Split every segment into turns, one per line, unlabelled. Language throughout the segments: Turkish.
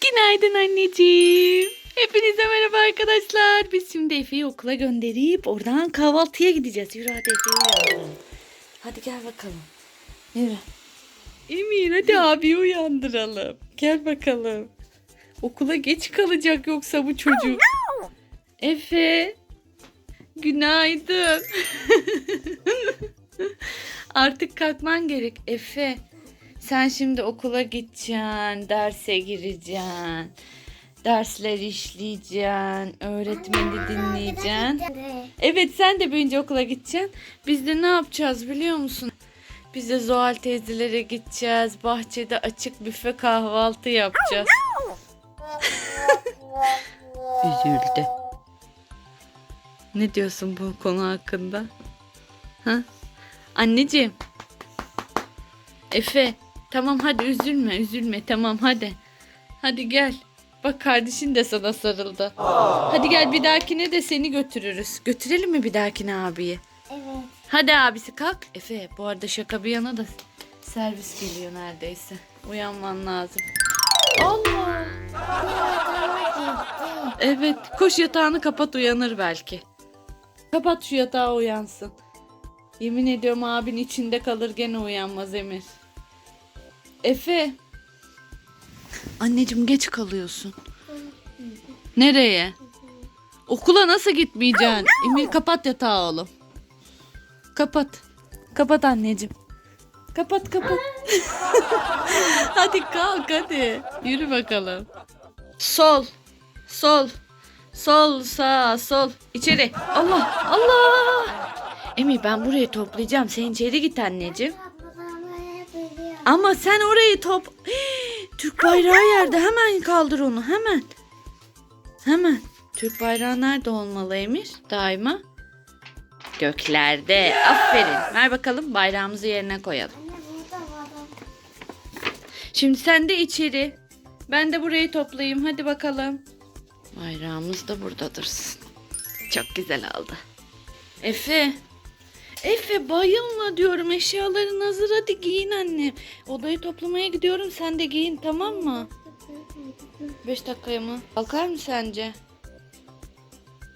Günaydın anneciğim. Hepinize merhaba arkadaşlar. Biz şimdi Efe'yi okula gönderip oradan kahvaltıya gideceğiz. Yürü hadi Efe'yi uyandıralım. Hadi gel bakalım. Yürü. Emir hadi abi uyandıralım. Gel bakalım. Okula geç kalacak yoksa bu çocuk. Efe. Günaydın. Artık kalkman gerek Efe. Sen şimdi okula gideceksin, derse gireceksin. Dersler işleyeceksin, öğretmeni dinleyeceksin. Evet sen de büyüyünce okula gideceksin. Biz de ne yapacağız biliyor musun? Biz de Zuhal teyzelere gideceğiz. Bahçede açık büfe kahvaltı yapacağız. Üzüldü. Ne diyorsun bu konu hakkında? Ha? Anneciğim. Efe. Tamam hadi üzülme üzülme tamam hadi. Hadi gel. Bak kardeşin de sana sarıldı. Hadi gel bir dahakine de seni götürürüz. Götürelim mi bir dahakine abiyi?
Evet.
Hadi abisi kalk. Efe bu arada şaka bir yana da servis geliyor neredeyse. Uyanman lazım. Allah. Evet koş yatağını kapat uyanır belki. Kapat şu yatağı uyansın. Yemin ediyorum abin içinde kalır gene uyanmaz Emir. Efe. Anneciğim geç kalıyorsun. Nereye? Okula nasıl gitmeyeceksin? Emir kapat yatağı oğlum. Kapat. Kapat anneciğim. Kapat kapat. hadi kalk hadi. Yürü bakalım. Sol. Sol. Sol sağ sol. İçeri. Allah Allah. Emi ben burayı toplayacağım. Sen içeri git anneciğim. Ama sen orayı top... Türk bayrağı yerde. Hemen kaldır onu. Hemen. Hemen. Türk bayrağı nerede olmalı Emir? Daima. Göklerde. Aferin. Ver bakalım bayrağımızı yerine koyalım. Şimdi sen de içeri. Ben de burayı toplayayım. Hadi bakalım. Bayrağımız da burada dursun. Çok güzel oldu. Efe. Efe bayılma diyorum. Eşyaların hazır. Hadi giyin annem. Odayı toplamaya gidiyorum. Sen de giyin tamam mı? Beş dakikaya mı? Kalkar mı sence?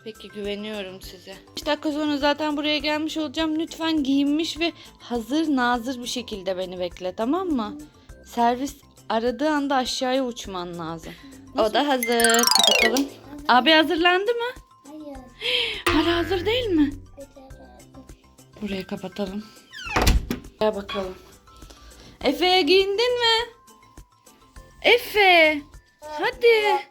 Peki güveniyorum size. 5 dakika sonra zaten buraya gelmiş olacağım. Lütfen giyinmiş ve hazır nazır bir şekilde beni bekle tamam mı? Servis aradığı anda aşağıya uçman lazım. O da hazır. Kapatalım. Abi hazırlandı mı?
Hayır.
Hala hazır değil mi? Burayı kapatalım. Gel bakalım. Efe giyindin mi? Efe. Hadi.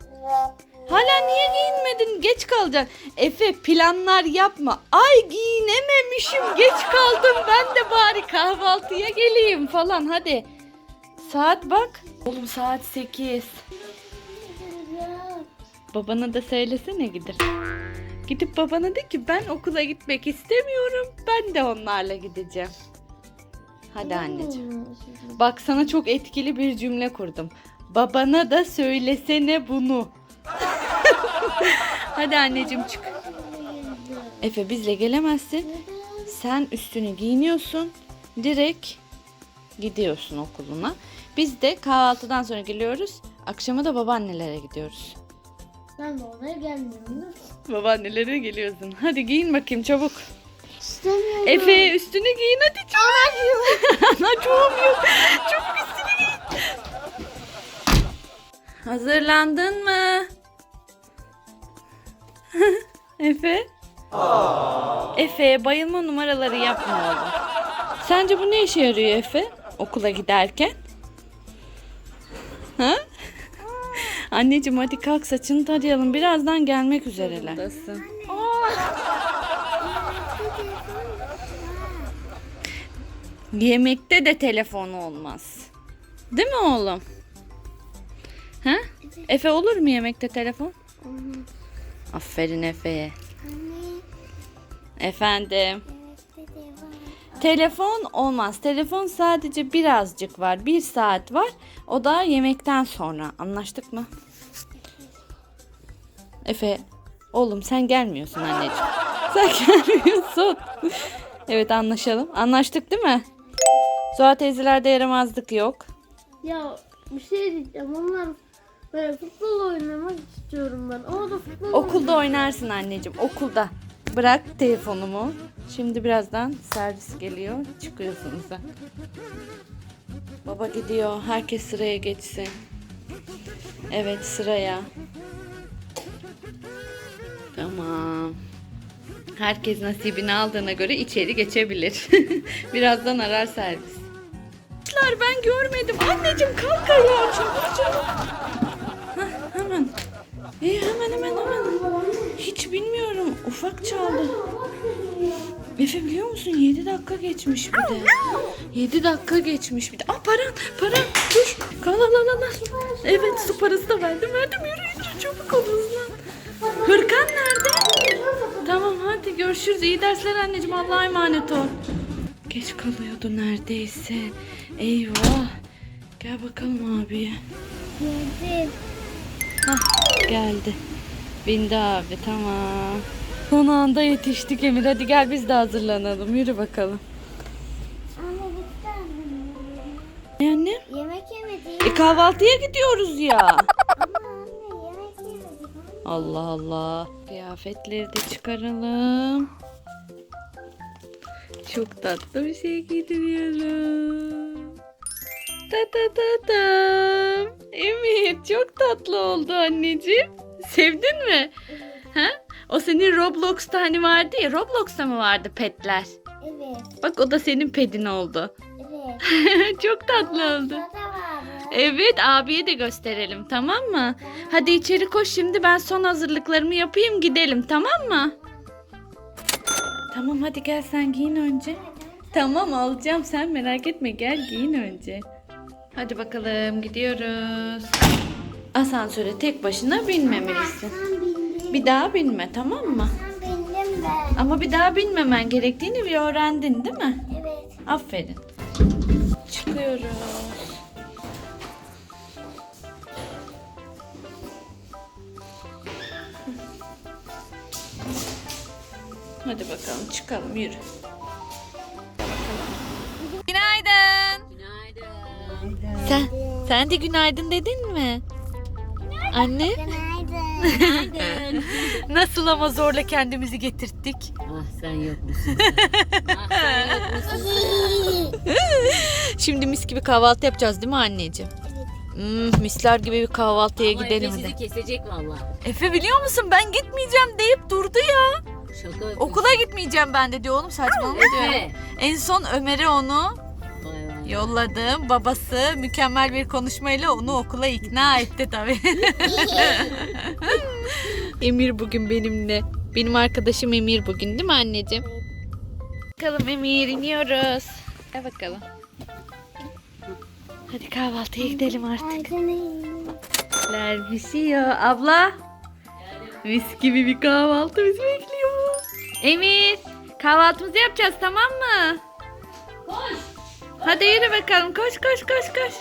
Hala niye giyinmedin? Geç kalacaksın. Efe planlar yapma. Ay giyinememişim. Geç kaldım. Ben de bari kahvaltıya geleyim falan. Hadi. Saat bak. Oğlum saat 8. Babana da söylesene gidip. Gidip babana de ki ben okula gitmek istemiyorum. Ben de onlarla gideceğim. Hadi anneciğim. Bak sana çok etkili bir cümle kurdum. Babana da söylesene bunu. Hadi anneciğim çık. Efe bizle gelemezsin. Sen üstünü giyiniyorsun. Direkt gidiyorsun okuluna. Biz de kahvaltıdan sonra geliyoruz. Akşama da babaannelere gidiyoruz.
Ben oraya gelmiyorum.
Babaannelere geliyorsun. Hadi giyin bakayım çabuk.
İstemiyorum.
Efe üstünü giyin hadi çabuk. Anacığım yok. Çok üstünü giyin. Hazırlandın mı? Efe? Efe bayılma numaraları yapma oğlum. Sence bu ne işe yarıyor Efe? Okula giderken? Ha? Anneciğim hadi kalk saçını tarayalım. Birazdan gelmek üzereler. Yemekte de telefon olmaz. Değil mi oğlum? Ha? Efe olur mu yemekte telefon? Aferin Efe'ye. Efendim. Telefon olmaz. Telefon sadece birazcık var. Bir saat var. O da yemekten sonra. Anlaştık mı? Efe. Oğlum sen gelmiyorsun anneciğim. Sen gelmiyorsun. evet anlaşalım. Anlaştık değil mi? Zuhal teyzelerde yaramazlık yok.
Ya bir şey diyeceğim. Onlar Böyle futbol oynamak istiyorum ben. Orada futbol
Okulda oynarsın anneciğim okulda. Bırak telefonumu. Şimdi birazdan servis geliyor. Çıkıyorsunuz sen. Baba gidiyor. Herkes sıraya geçsin. Evet sıraya. Tamam. Herkes nasibini aldığına göre içeri geçebilir. Birazdan arar servis. Ben görmedim. Anneciğim kalk ayağa çabuk çabuk. Hemen. İyi hemen hemen hemen. Hiç bilmiyorum. Ufak çaldı. Efe biliyor musun 7 dakika geçmiş bir de. 7 dakika geçmiş bir de. Aa paran paran dur. Kal al al al. Evet su parası da verdim verdim yürüyün çabuk ol hızlan. Hırkan nerede? Tamam hadi görüşürüz. İyi dersler anneciğim. Allah'a emanet ol. Geç kalıyordu neredeyse. Eyvah. Gel bakalım abiye.
Yedim.
Hah geldi. Bindi abi tamam. Son anda yetiştik Emir. Hadi gel biz de hazırlanalım. Yürü bakalım.
Anne bitti
Ne anne?
Yemek yemedik.
E kahvaltıya gidiyoruz ya.
Ama anne yemek yemedik.
Allah Allah. Kıyafetleri de çıkaralım. Çok tatlı bir şey giydiriyorum. Ta ta ta tam. Emir çok tatlı oldu anneciğim. Sevdin mi? Ha? O senin Roblox'ta hani vardı ya. Roblox'ta mı vardı petler?
Evet.
Bak o da senin pedin oldu.
Evet.
çok tatlı oldu. Evet abiye de gösterelim tamam mı? Hadi içeri koş şimdi ben son hazırlıklarımı yapayım gidelim tamam mı? Tamam hadi gel sen giyin önce. Tamam alacağım sen merak etme gel giyin önce. Hadi bakalım gidiyoruz. Asansöre tek başına binmemelisin. Bir daha binme tamam mı?
Sen bindim ben.
Ama bir daha binmemen gerektiğini bir öğrendin değil mi?
Evet.
Aferin. Çıkıyoruz. Hadi bakalım çıkalım yürü. Günaydın. Günaydın. Sen sen de günaydın dedin mi? Anne
Günaydın.
nasıl ama zorla kendimizi getirttik.
Ah sen yok musun? ah sen yok musun?
Şimdi mis gibi kahvaltı yapacağız değil mi anneciğim? Hmm, misler gibi bir kahvaltıya
Ama
gidelim
Efe
hadi.
sizi kesecek valla.
Efe biliyor musun ben gitmeyeceğim deyip durdu ya.
Şaka yapıyorsun.
Okula gitmeyeceğim ben de diyor oğlum saçmalama diyor. En son Ömer'e onu. Yolladım. Babası mükemmel bir konuşmayla onu okula ikna etti tabii. Emir bugün benimle. Benim arkadaşım Emir bugün değil mi anneciğim? Bakalım Emir iniyoruz. Gel bakalım. Hadi kahvaltıya gidelim artık. Ler pişiyor. Abla. Mis gibi bir kahvaltı bizi bekliyor. Emir. Kahvaltımızı yapacağız tamam mı?
Koş.
Hadi yürü bakalım. Koş koş koş koş.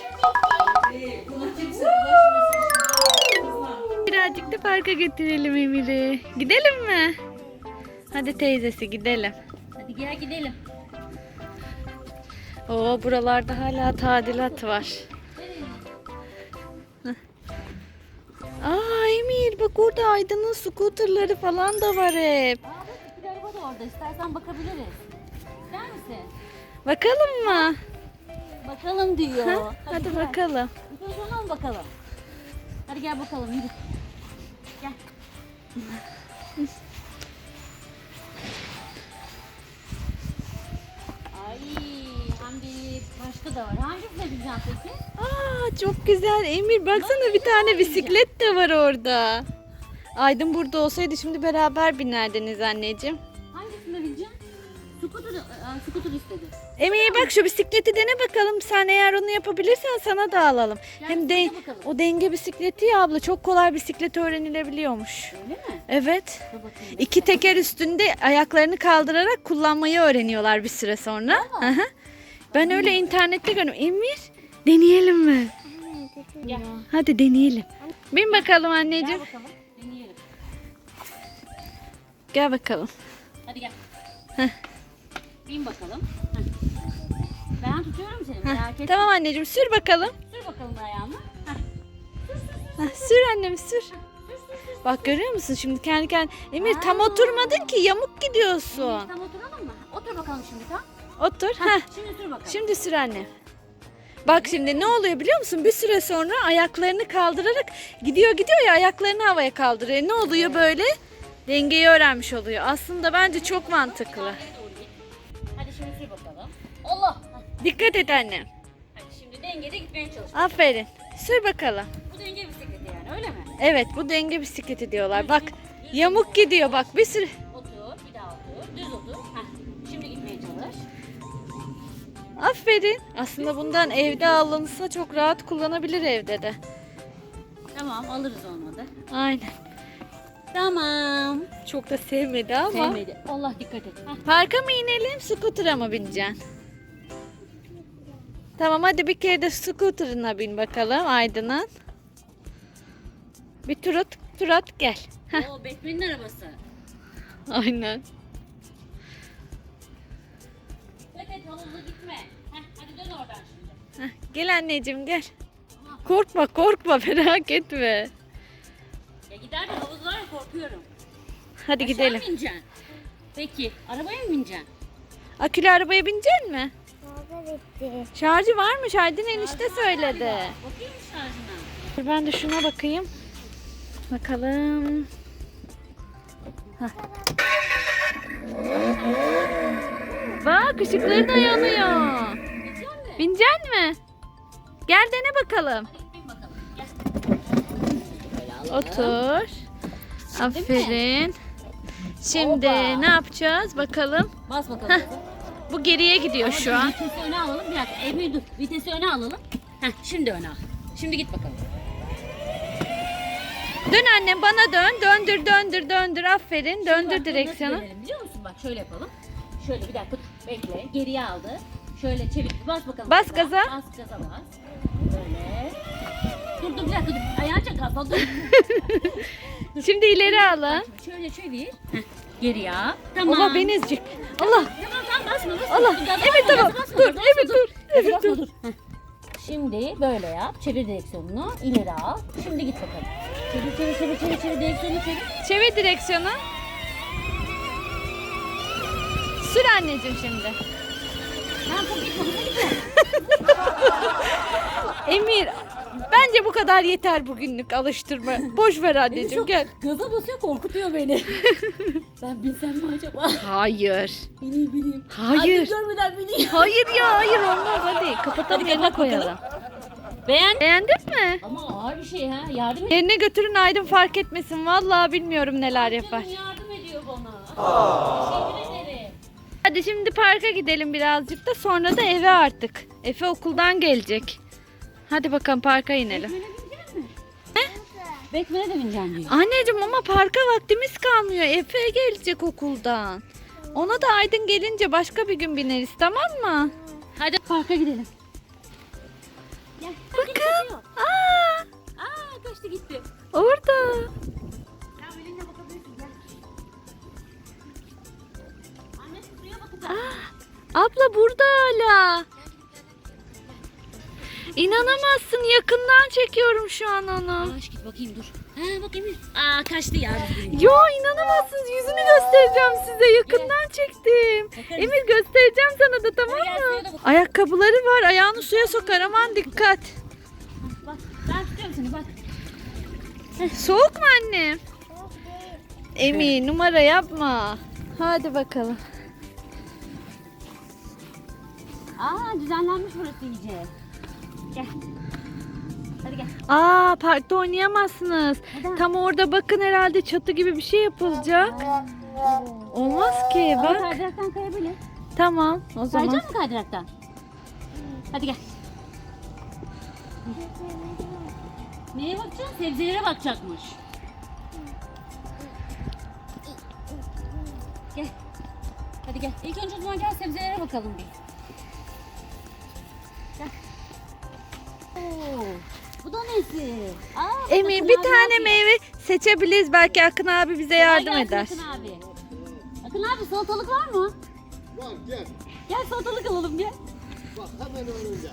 Birazcık da parka götürelim Emir'i. Gidelim mi? Hadi teyzesi gidelim.
Hadi gel gidelim.
Oo buralarda hala tadilat var. Aa Emir bak orada Aydın'ın scooterları falan da var hep.
Aa bak bir araba da orada. İstersen bakabiliriz. İster misin?
Bakalım mı?
Bakalım diyor.
Ha? Hadi
gel.
bakalım.
O zaman bakalım. Hadi gel bakalım yürü. Gel. Ay hem de başka da var. Hangisine bineceğim peki?
Aa çok güzel Emir baksana bir tane bisiklet de var orada. Aydın burada olsaydı şimdi beraber binerdiniz anneciğim.
E, scooter istedi.
Emir bak şu bisikleti dene bakalım. Sen eğer onu yapabilirsen sana da alalım.
Gel
Hem de
bakalım.
o denge bisikleti ya abla çok kolay bisiklet öğrenilebiliyormuş.
Öyle mi?
Evet.
Dur bakayım.
İki teker üstünde ayaklarını kaldırarak kullanmayı öğreniyorlar bir süre sonra. Hı hı. Ben öyle internette gördüm. Emir deneyelim mi?
Gel.
Hadi deneyelim. Bin bakalım
Gel
anneciğim.
bakalım. Deneyelim.
Gel bakalım.
Hadi gel.
Heh.
Bin bakalım. Heh. Ben tutuyorum seni merak etme.
Tamam anneciğim sür bakalım.
Sür bakalım ayağını. Heh.
Sür annem sür. Bak görüyor musun şimdi kendi kendine. Emir tam oturmadın ki yamuk gidiyorsun.
Tam oturalım mı? Otur bakalım şimdi tam.
Otur. Heh.
Şimdi sür bakalım.
Şimdi sür anne. Bak şimdi ne oluyor biliyor musun? Bir süre sonra ayaklarını kaldırarak gidiyor gidiyor ya ayaklarını havaya kaldırıyor. Ne oluyor böyle? Dengeyi öğrenmiş oluyor. Aslında bence çok mantıklı.
Allah.
Dikkat et anne.
hadi şimdi dengede gitmeye çalış.
Aferin. Sür bakalım.
Bu denge bisikleti yani öyle mi?
Evet bu denge bisikleti diyorlar. Bak yamuk gidiyor bak bir sürü.
Otur, bir daha otur. Düz otur. Heh. Şimdi gitmeye çalış.
Aferin. Aslında bundan evde alınsa çok rahat kullanabilir evde de.
Tamam alırız olmadı.
Aynen.
Tamam.
Çok da sevmedi ama.
Sevmedi. Allah dikkat et. Heh.
Parka mı inelim, scooter'a mı bineceksin? Tamam hadi bir kere de scooter'ına bin bakalım Aydın'ın. Bir tur at, tur at gel. Heh,
Oo Batman'in arabası.
aynen.
Et havuzda gitme. Heh, hadi dön oradan şimdi.
Heh, gel anneciğim gel. Korkma korkma merak etme.
Ya gider de havuz var ya korkuyorum.
Hadi
Aşağı
gidelim.
mı ineceksin? Peki arabaya mı bineceksin?
Akülü arabaya binecek mi?
Bitti.
Şarjı varmış Aydın enişte söyledi.
Bakayım mı şarjına?
Dur ben de şuna bakayım. Bakalım. Hah. Bak ışıkları da yanıyor.
Binecek
mi? Gel dene bakalım. Otur. Aferin. Şimdi ne yapacağız bakalım.
Bas bakalım.
Bu geriye gidiyor
Ama
şu an.
Vitesi öne alalım. Bir dakika. Emir dur. Vitesi öne alalım. Heh, şimdi öne al. Şimdi git bakalım.
Dön annem bana dön. Döndür döndür döndür. Aferin.
Bak,
Döndür
dur,
direksiyonu.
nasıl dönelim biliyor musun? Bak şöyle yapalım. Şöyle bir dakika bekle. Geriye aldı. Şöyle çevir. Bas bakalım.
Bas
gaza. Bas gaza bas. Böyle. Dur dur bir dakika dur. Ayağın çek kalsa dur.
Şimdi ileri alın.
Şöyle çevir. Heh, geriye al. Tamam.
Allah beni ezecek. Allah.
Tamam tamam basma basma.
Allah.
Dur, gaza
Evet,
basma,
tamam.
basma,
Dur,
basma,
evet, dur. Evet, dur.
Heh. Şimdi böyle yap. Çevir direksiyonunu. ileri al. Şimdi git bakalım. Çevir çevir çevir çevir, çevir direksiyonu çevir.
Çevir direksiyonu. Sür anneciğim şimdi. Emir bence bu kadar yeter bugünlük alıştırma. Boş ver anneciğim
Çok
gel.
Gaza basıyor korkutuyor beni. ben bilsem mi acaba?
Hayır.
Bineyim bineyim.
Hayır.
Annem görmeden bineyim.
Hayır ya hayır olmaz hadi. Kapatalım
Hadi
yerine
kapat bakalım.
koyalım.
Beğen.
Beğendin mi?
Ama ağır bir şey ha. Yardım et.
Yerine götürün Aydın fark etmesin. Vallahi bilmiyorum neler yapar.
Canım yardım ediyor bana. Teşekkür ederim.
Hadi şimdi parka gidelim birazcık da sonra da eve artık. Efe okuldan gelecek. Hadi bakalım parka inelim.
Bekmene de bineceğim diyor.
Anneciğim ama parka vaktimiz kalmıyor. Efe gelecek okuldan. Ona da Aydın gelince başka bir gün bineriz tamam mı?
Hadi parka gidelim. Gel.
Bakın. Aa,
Aa kaçtı gitti.
orada.
Sen elinle bakabilirsin gel. Anne suya bakacağım.
Abla burada hala. İnanamazsın yakından çekiyorum şu an onu.
Yavaş git bakayım dur. Ha bak Emir. Aa kaçtı ya.
Yo inanamazsınız yüzünü göstereceğim size yakından çektim.
Bakarız.
Emir göstereceğim sana da tamam mı? Ayakkabıları var ayağını suya sokar aman dikkat.
Bak ben tutuyorum seni bak.
Soğuk mu annem? Emir numara yapma. Hadi bakalım.
Aa düzenlenmiş burası iyice. Gel. Hadi gel.
Aa parkta oynayamazsınız.
Neden?
Tam orada bakın herhalde çatı gibi bir şey yapılacak. Olmaz ki
Ama
bak.
kaydıraktan kayabilir.
Tamam o zaman.
Kayacak mı kaydıraktan? Hadi gel. Neye bakacaksın? Sebzelere bakacakmış. Gel. Hadi gel. İlk önce o zaman gel sebzelere bakalım bir. Bu da nesi? Aa, bu
Emir
Akın
bir
abi
tane
yapıyor.
meyve seçebiliriz. Belki Akın abi bize yardım
Kolay
eder.
gelsin Akın abi. Akın abi salatalık var mı?
Var gel.
Gel salatalık alalım gel.
Bak hemen önünde.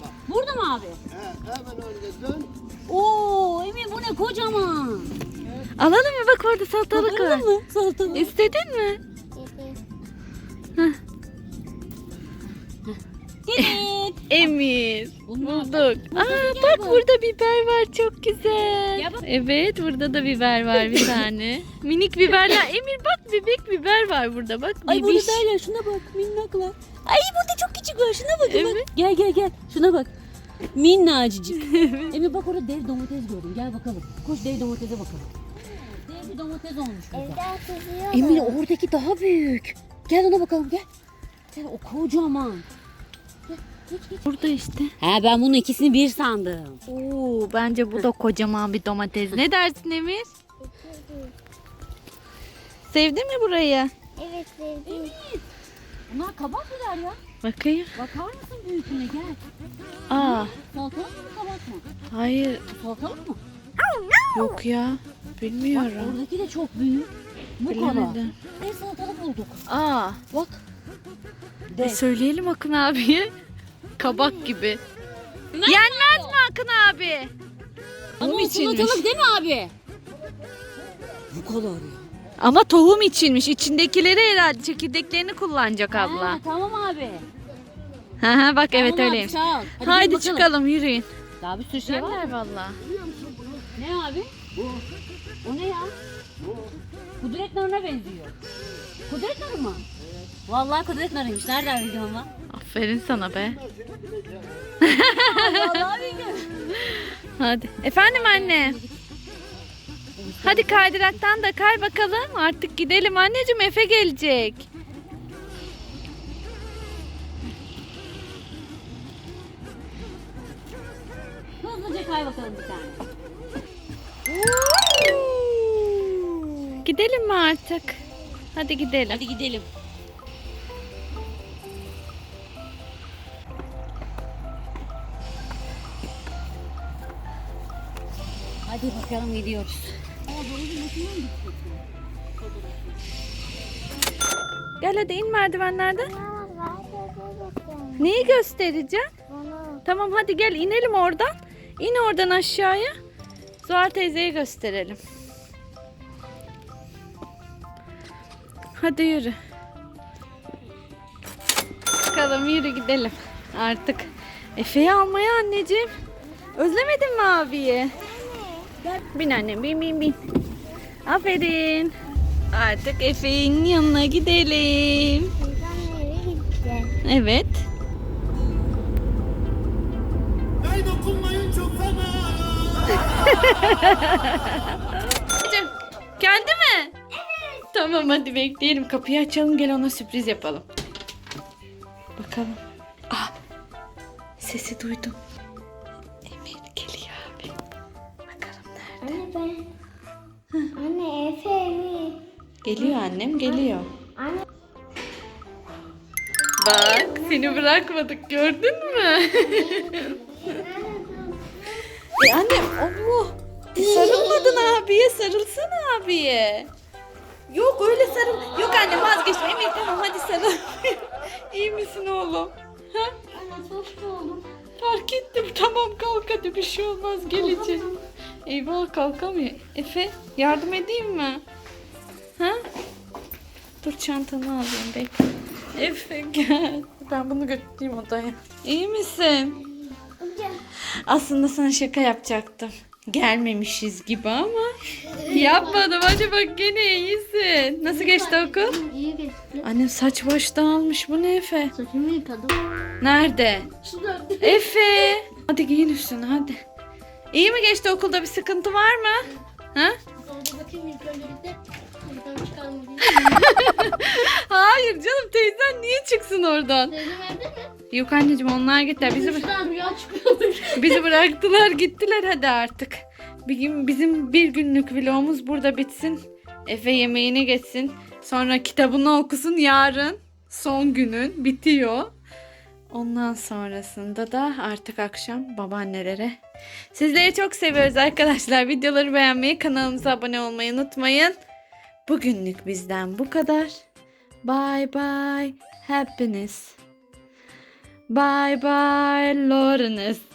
Bak
Burada mı abi?
He, hemen önde dön.
Oo Emir bu ne kocaman.
Alalım mı? Bak orada salatalık var.
Bakalım mı? Salatalık.
İstedin mi?
Yedi.
Emir. Bulduk. Aa bak burada biber var çok güzel. Evet burada da biber var bir tane. Minik biberler. Emir bak bebek biber var burada bak.
Ay
bebiş.
burada derler şuna bak minnaklar. Ay burada çok küçük var şuna bakın
Evet.
bak. Gel gel gel şuna bak. Minnacıcık. Emir bak orada dev domates gördüm. Gel bakalım. Koş dev domatese bakalım. Dev bir domates olmuş burada.
Kızıyor.
Emir oradaki daha büyük. Gel ona bakalım gel. Gel o kocaman. Geç.
Burada işte.
He ben bunun ikisini bir sandım.
Oo bence bu da kocaman bir domates. Ne dersin Emir? Sevdin mi burayı?
Evet sevdim.
Bunlar kabak biber ya.
Bakayım.
Bakar mısın büyüklüğüne gel.
Aa
Salatalık mı kabak mı?
hayır
Salatalık mı?
yok ya.
Bak
Bilmiyorum.
oradaki de çok büyük. Bu kadar.
Bilemedim.
Bir salatalık bulduk.
Aa
Bak.
e,
De.
söyleyelim Akın abiye. Kabak gibi. Yenmez mi Akın abi?
Ama
Tohum içinmiş.
değil mi abi? Bu kadar ya.
Ama tohum içinmiş. İçindekileri herhalde çekirdeklerini kullanacak abla.
Ha, tamam abi.
Hı hı bak evet
Tamam abi,
öyleymiş.
sağ ol. Hadi
Haydi
bakalım.
çıkalım yürüyün.
Daha bir sürü şey var.
Güzeller valla.
Ne abi? Bu. O ne ya? Kudret narına benziyor. Kudret narı mı? Vallahi kudret narıymış. Nereden biliyorsun lan?
Aferin sana be. Hadi. Efendim anne. Hadi kaydıraktan da kay bakalım. Artık gidelim anneciğim Efe gelecek.
Hızlıca kay bakalım bir tane.
Gidelim mi artık? Hadi gidelim.
Hadi gidelim. Hadi bakalım gidiyoruz.
Gel hadi in merdivenlerden. Neyi göstereceğim? Tamam hadi gel inelim oradan. İn oradan aşağıya. Zuhal teyzeye gösterelim. Hadi yürü. Bakalım yürü gidelim. Artık Efe'yi almaya anneciğim. Özlemedin mi abiyi? Bin annem bin bin bin. Aferin. Artık Efe'nin yanına gidelim. Evet.
Hey dokunmayın çok fena.
Geldi mi? Evet. Tamam hadi bekleyelim. Kapıyı açalım gel ona sürpriz yapalım. Bakalım. Ah, sesi duydum.
Anne ben. Anne Efe mi?
Geliyor annem geliyor.
Anne.
Bak seni bırakmadık gördün mü? e annem Allah. Sarılmadın abiye sarılsana abiye. Yok öyle sarıl. Yok anne vazgeçme. Emir tamam hadi sarıl. İyi misin oğlum? Ha?
Anne çok soğudum.
Fark ettim. Tamam kalk hadi bir şey olmaz gelecek. Eyvah kalkamıyor. Efe yardım edeyim mi? Ha? Dur çantanı alayım bekle. Efe gel. Ben bunu götüreyim odaya. İyi misin?
Amca.
Aslında sana şaka yapacaktım. Gelmemişiz gibi ama yapmadım. Bak gene iyisin. Nasıl geçti okul?
İyi geçti.
Annem saç baş dağılmış. Bu ne Efe?
Saçımı yıkadım.
Nerede?
Şurada.
Efe. Hadi giyin üstüne hadi. İyi mi geçti okulda bir sıkıntı var mı? Ha?
Orada bakayım ilk önce bir de. Buradan çıkalım diye.
Hayır canım teyzen niye çıksın oradan?
Teyzem evde mi?
Yok anneciğim onlar gittiler. Bizi,
Şuradan rüya çıkıyormuş.
bizi bıraktılar gittiler hadi artık. Bir gün bizim bir günlük vlogumuz burada bitsin. Efe yemeğine geçsin. Sonra kitabını okusun yarın. Son günün bitiyor. Ondan sonrasında da artık akşam babaannelere. Sizleri çok seviyoruz arkadaşlar. Videoları beğenmeyi, kanalımıza abone olmayı unutmayın. Bugünlük bizden bu kadar. Bye bye. Happiness. Bye bye Lawrence.